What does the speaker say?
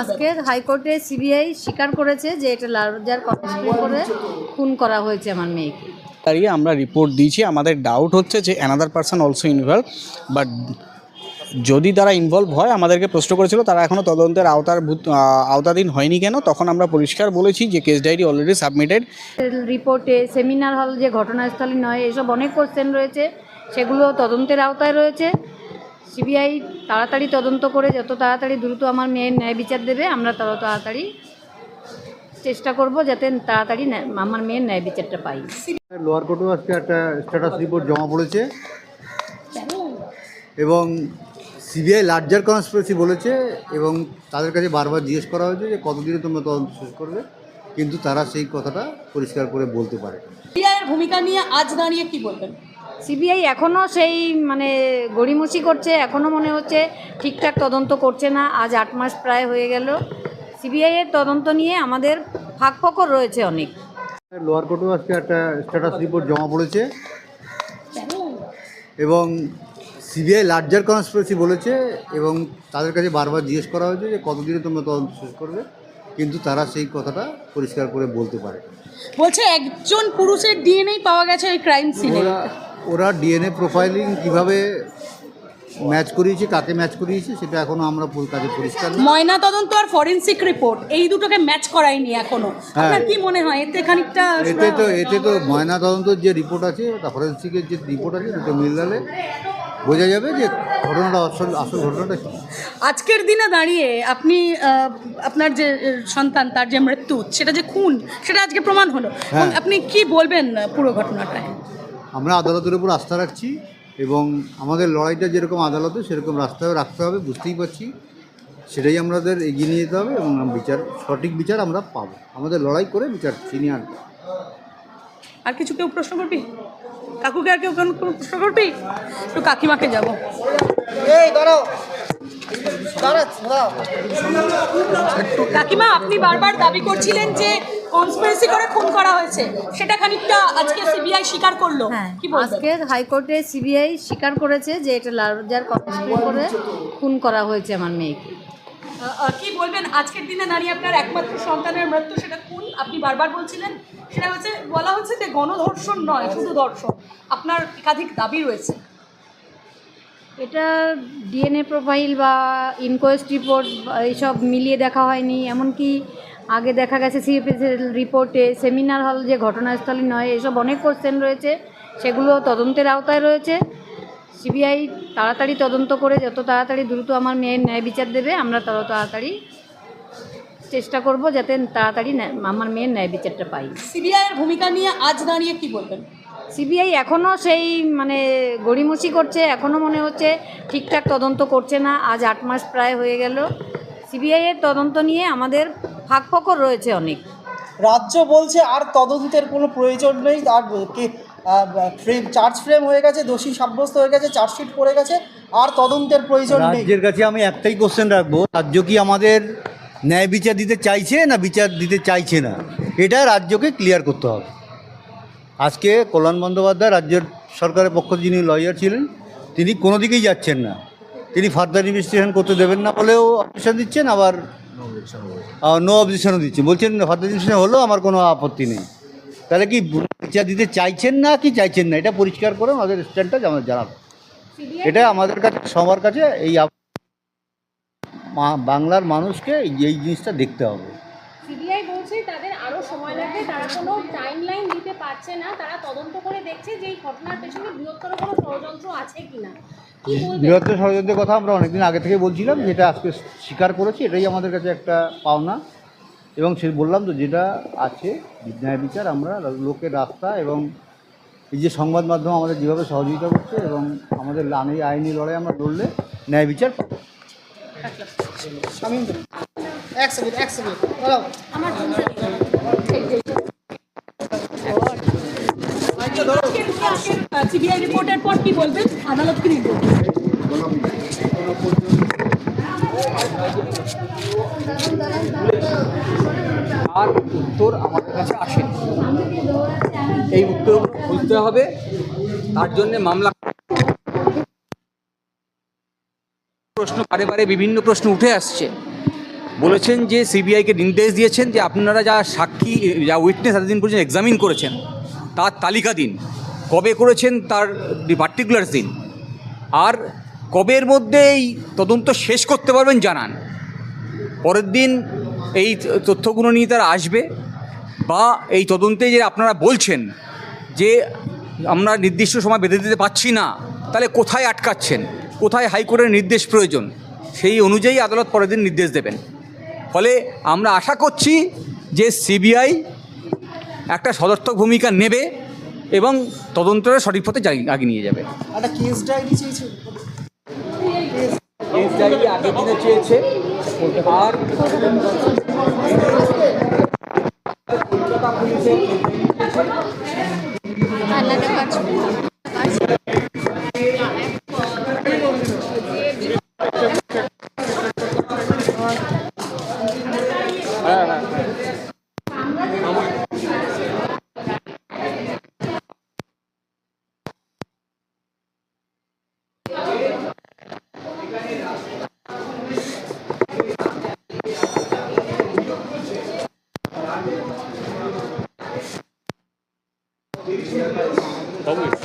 আজকের হাইকোর্টে সিবিআই স্বীকার করেছে যে এটা লার্জার কনস্পিরেট করে খুন করা হয়েছে আমার মেয়েকে। দাঁড়িয়ে আমরা রিপোর্ট দিয়েছি। আমাদের ডাউট হচ্ছে যে another person also involve but যদি তারা ইনভলভ হয় আমাদেরকে প্রশ্ন করেছিল তারা এখনও তদন্তের আওতার আওতাধীন হয়নি কেন? তখন আমরা পরিষ্কার বলেছি যে কেস ডায়েরি অলরেডি সাবমিটেড রিপোর্টে সেমিনার হল যে ঘটনাস্থলী নয় এসব অনেক কোশ্চেন রয়েছে সেগুলো তদন্তের আওতায় রয়েছে। সিবিআই তাড়াতাড়ি তদন্ত করে যত তাড়াতাড়ি দ্রুত আমার মেয়ের ন্যায় বিচার দেবে আমরা তত তাড়াতাড়ি চেষ্টা করব যাতে তাড়াতাড়ি আমার মেয়ের ন্যায় বিচারটা পাই। লোয়ার কোর্টেও আজকে একটা স্ট্যাটাস রিপোর্ট জমা পড়েছে। এবং সিবিআই লার্জার কনস্পিরেসি বলেছে এবং তাদের কাছে বারবার জিজ্ঞেস করা হয়েছে যে কতদিনে তোমরা তদন্ত শেষ করবে কিন্তু তারা সেই কথাটা পরিষ্কার করে বলতে পারে না। সিবিআইয়ের ভূমিকা নিয়ে আজ দাঁড়িয়ে কি বলবেন? সিবিআই এখনও সেই মানে গড়িমসি করছে এখনও মনে হচ্ছে ঠিকঠাক তদন্ত করছে না। আজ আট মাস প্রায় হয়ে গেল। সিবিআইয়ের তদন্ত নিয়ে আমাদের ফাঁক ফকর রয়েছে অনেক। লোয়ার কোর্টেও আজকে একটা স্ট্যাটাস রিপোর্ট জমা পড়েছে। এবং সিবিআই লার্জার কনস্পিরেসি বলেছে এবং তাদের কাছে বারবার জিজ্ঞেস করা হয়েছে যে কতদিনে তোমরা তদন্ত শেষ করবে। কিন্তু তারা সেই কথাটা পরিষ্কার করে বলতে পারে। বলছে একজন পুরুষের ডিএনএ পাওয়া গেছে ওই ক্রাইম সিনে ওরা ওরা ডিএনএ প্রোফাইলিং কীভাবে ম্যাচ করিয়েছে কাকে ম্যাচ করিয়েছে সেটা এখনও আমরা পুরো কাজে পরিষ্কার না। ময়না তদন্ত আর ফরেনসিক রিপোর্ট এই দুটোকে ম্যাচ করায়নি এখনও। আপনার কি মনে হয় এতে খানিকটা এতে তো এতে তো ময়না তদন্তের যে রিপোর্ট আছে ফরেন্সিকের যে রিপোর্ট আছে দুটো মিলালে বোঝা যাবে যে ঘটনাটা আসল আসল ঘটনাটা কি? আজকের দিনে দাঁড়িয়ে আপনি আপনার যে সন্তান তার যে মৃত্যু সেটা যে খুন সেটা আজকে প্রমাণ হলো। আপনি কি বলবেন পুরো ঘটনাটায়? আমরা আদালতের উপর আস্থা রাখছি এবং আমাদের লড়াইটা যেরকম আদালতে সেরকম রাস্তায় রাখতে হবে বুঝতেই পারছি। সেটাই আমাদের এগিয়ে নিয়ে যেতে হবে এবং বিচার সঠিক বিচার আমরা পাবো। আমাদের লড়াই করে বিচার ছিনিয়ে আনব আর কিছু কেউ প্রশ্ন করবি? কাকুকে আর কেউ কোনো কোনো প্রশ্ন করবি? একটু কাকিমাকে যাব। কাকিমা আপনি বারবার দাবি করছিলেন যে কনস্পিরেসি করে খুন করা হয়েছে। সেটা খানিকটা আজকে সিবিআই স্বীকার করল। হ্যাঁ কি আজকের হাইকোর্টে সিবিআই স্বীকার করেছে যে এটা লার্জার কনস্পিরেট করে খুন করা হয়েছে আমার মেয়েকে। কি বলবেন? আজকের দিনে দাঁড়িয়ে আপনার একমাত্র সন্তানের মৃত্যু, সেটা খুন আপনি বারবার বলছিলেন, সেটা হচ্ছে, বলা হচ্ছে যে গণধর্ষণ নয়, শুধু ধর্ষণ। আপনার একাধিক দাবি রয়েছে। এটা ডিএনএ প্রোফাইল বা ইনকোয়েস্ট রিপোর্ট এইসব মিলিয়ে দেখা হয়নি। এমনকি আগে দেখা গেছে সিএফএসের রিপোর্টে, সেমিনার হল যে ঘটনাস্থলী নয়, এসব অনেক কোশ্চেন রয়েছে। সেগুলো তদন্তের আওতায় রয়েছে। সিবিআই তাড়াতাড়ি তদন্ত করে যত তাড়াতাড়ি দ্রুত আমার মেয়ের ন্যায় বিচার দেবে আমরা তত তাড়াতাড়ি চেষ্টা করব যাতে তাড়াতাড়ি ন্যায়- আমার মেয়ের ন্যায় বিচারটা পাই। সিবিআইয়ের ভূমিকা নিয়ে আজ দাঁড়িয়ে কি বলবেন? সিবিআই এখনও সেই মানে গড়িমসি করছে এখনও মনে হচ্ছে ঠিকঠাক তদন্ত করছে না আজ আট মাস প্রায় হয়ে গেল। সিবিআইয়ের তদন্ত নিয়ে আমাদের ফাঁক ফকর রয়েছে অনেক। রাজ্য বলছে আর তদন্তের কোনো প্রয়োজন নেই আর কে ফ্রেম চার্জ ফ্রেম হয়ে গেছে, দোষী সাব্যস্ত হয়ে গেছে চার্জশিট পড়ে গেছে, আর তদন্তের প্রয়োজন নেই। রাজ্যের কাছে আমি একটাই কোশ্চেন রাখব, রাজ্য কি আমাদের ন্যায় বিচার দিতে চাইছে না বিচার দিতে চাইছে না? এটা রাজ্যকে ক্লিয়ার করতে হবে। আজকে কল্যাণ বন্দ্যোপাধ্যায় রাজ্যের সরকারের পক্ষ যিনি লয়ার ছিলেন, তিনি কোনো দিকেই যাচ্ছেন না। তিনি ফার্দার ইনভেস্টিগেশন করতে দেবেন না বলেও অবজেকশন দিচ্ছেন, আবার নো অবজেকশনও দিচ্ছেন। বলছেন ফার্দার ইনভেস্টিগেশন হলেও আমার কোনো আপত্তি নেই। তাহলে কি বিচার দিতে চাইছেন না কি চাইছেন না? এটা পরিষ্কার করে আমাদের স্ট্যান্ডটা আমাদের জানাব। এটা আমাদের কাছে সবার কাছে এই বাংলার মানুষকে এই জিনিসটা দেখতে হবে। সিবিআই বলছে তাদের আরও সময় লাগবে তারা কোনো টাইমলাইন দিতে পারছে না তারা তদন্ত করে দেখছে যে এই ঘটনার পেছনে বৃহত্তর কোনো ষড়যন্ত্র আছে কিনা। বৃহত্তর ষড়যন্ত্রের কথা আমরা অনেকদিন আগে থেকে বলছিলাম যেটা আজকে স্বীকার করেছি এটাই আমাদের কাছে একটা পাওনা। এবং সে বললাম তো যেটা আছে ন্যায় বিচার আমরা লোকের রাস্তা এবং এই যে সংবাদ মাধ্যম আমাদের যেভাবে সহযোগিতা করছে এবং আমাদের আইনি আইনি লড়াই আমরা লড়লে ন্যায় বিচার পাবো। এক সেকেন্ড এক সেকেন্ড দাঁড়াও সিবিআই রিপোর্টের পর কি বলবেন? আদালত কি রিপোর্ট আর উত্তর আমাদের কাছে আসেনি। এই উত্তর খুঁজতে হবে, তার জন্য মামলা প্রশ্ন বারে বারে বিভিন্ন প্রশ্ন উঠে আসছে। বলেছেন যে সিবিআইকে নির্দেশ দিয়েছেন যে আপনারা যা সাক্ষী, যা উইটনেস এতদিন পর্যন্ত এক্সামিন করেছেন, তার তালিকা দিন। কবে করেছেন তার পার্টিকুলার দিন। আর কবের মধ্যে এই তদন্ত শেষ করতে পারবেন জানান। পরের দিন এই তথ্যগুলো নিয়ে তারা আসবে বা এই তদন্তে যে আপনারা বলছেন যে আমরা নির্দিষ্ট সময় বেঁধে দিতে পারছি না তাহলে কোথায় আটকাচ্ছেন? কোথায় হাইকোর্টের নির্দেশ প্রয়োজন? সেই অনুযায়ী আদালত পরের দিন নির্দেশ দেবেন। ফলে আমরা আশা করছি যে সিবিআই একটা সদর্থক ভূমিকা নেবে এবং তদন্তটা সঠিক পথে আগিয়ে নিয়ে যাবে। কেস ডায়েরি চেয়েছে কেস ডায়েরি আগের দিনে চেয়েছে। আর কলকাতা পুলিশের always.